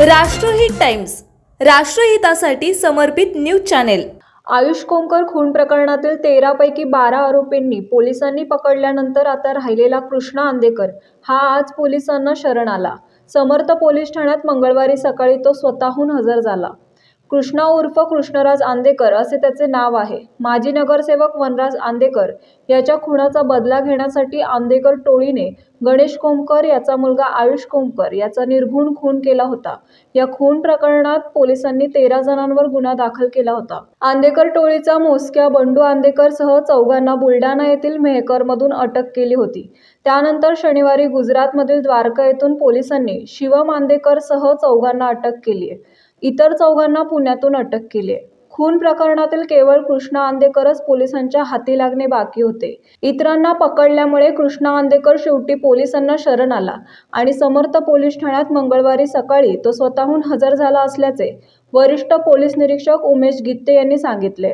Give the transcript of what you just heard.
राष्ट्रहित टाइम्स राष्ट्रहितासाठी समर्पित news channel. Ayush Komkar खून प्रकरणातील तेरापैकी बारा आरोपींनी पोलिसांनी पकडल्यानंतर आता राहिलेला कृष्णा आंदेकर हा आज पोलिसांना शरण आला. समर्थ पोलीस ठाण्यात मंगळवारी सकाळी तो स्वतःहून हजर झाला. कृष्णा उर्फ कृष्णराज आंदेकर असे त्याचे नाव आहे. माजी नगरसेवक वनराज आंदेकर याच्या खुनाचा बदला घेण्यासाठी आंदेकर टोळीने गणेश कोमकर याचा मुलगा आयुष कोमकर याचा निर्घुण खून केला होता. या खून प्रकरणात पोलिसांनी तेरा जणांवर गुन्हा दाखल केला होता. आंदेकर टोळीचा मोजक्या बंडू आंदेकर सह चौघांना बुलढाणा येथील मेहकरमधून अटक केली होती. त्यानंतर शनिवारी गुजरातमधील द्वारका येथून पोलिसांनी शिवम आंदेकर सह चौघांना अटक केली आहे इतर चौघांना पुण्यातून अटक केली खून प्रकरणातील केवळ कृष्णा आंदेकरच पोलिसांच्या हाती लागणे बाकी होते. इतरांना पकडल्यामुळे कृष्णा आंदेकर शेवटी पोलिसांना शरण आला आणि समर्थ पोलीस ठाण्यात मंगळवारी सकाळी तो स्वतःहून हजर झाला असल्याचे वरिष्ठ पोलीस निरीक्षक उमेश गित्ते यांनी सांगितले.